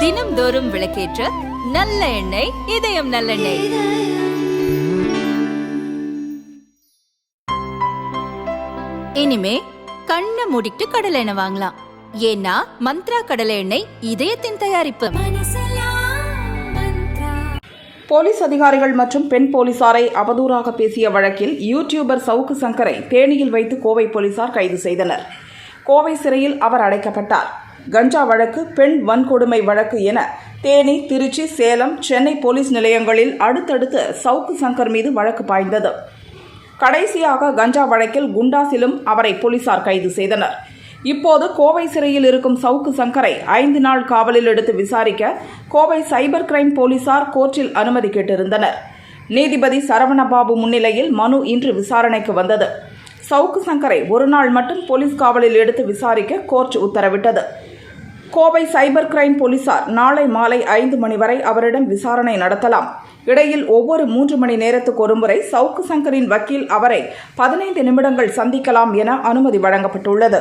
தினம்தோறும் விளக்கேற்ற நல்ல எண்ணெய் இதயம் நல்லெண்ணெய். இனிமே கண்ணை மூடிட்டு கடலை எண்ணெய் வாங்கலாம். ஏன்னா மந்த்ரா கடலை எண்ணெய் இதயத்தின் தயாரிப்பு. போலீஸ் அதிகாரிகள் மற்றும் பெண் போலீசாரை அவதூறாக பேசிய வழக்கில் யூடியூபர் சவுக்கு சங்கரை தேனியில் வைத்து கோவை போலீசார் கைது செய்தனர். கோவை சிறையில் அவர் அடைக்கப்பட்டார். கஞ்சா வழக்கு பெண் வன்கொடுமை வழக்கு என தேனி திருச்சி சேலம் சென்னை போலீஸ் நிலையங்களில் அடுத்தடுத்து சவுக்கு சங்கர் மீது வழக்கு பாய்ந்தது. கடைசியாக கஞ்சா வழக்கில் குண்டாசிலும் அவரை போலீசார் கைது செய்தனர். இப்போது கோவை சிறையில் இருக்கும் சவுக்கு சங்கரை ஐந்து நாள் காவலில் எடுத்து விசாரிக்க கோவை சைபர் கிரைம் போலீசார் கோர்ட்டில் அனுமதி கேட்டிருந்தனர். நீதிபதி சரவணபாபு முன்னிலையில் மனு இன்று விசாரணைக்கு வந்தது. சவுக்கு சங்கரை ஒரு நாள் மட்டும் போலீஸ் காவலில் எடுத்து விசாரிக்க கோர்ட் உத்தரவிட்டது. கோவை சைபர் கிரைம் போலீசார் நாளை மாலை ஐந்து மணி வரை அவரிடம் விசாரணை நடத்தலாம். இடையில் ஒவ்வொரு மூன்று மணி நேரத்துக்கு ஒருமுறை சவுக்கு சங்கரின் வக்கீல் அவரை பதினைந்து நிமிடங்கள் சந்திக்கலாம் என அனுமதி வழங்கப்பட்டுள்ளது.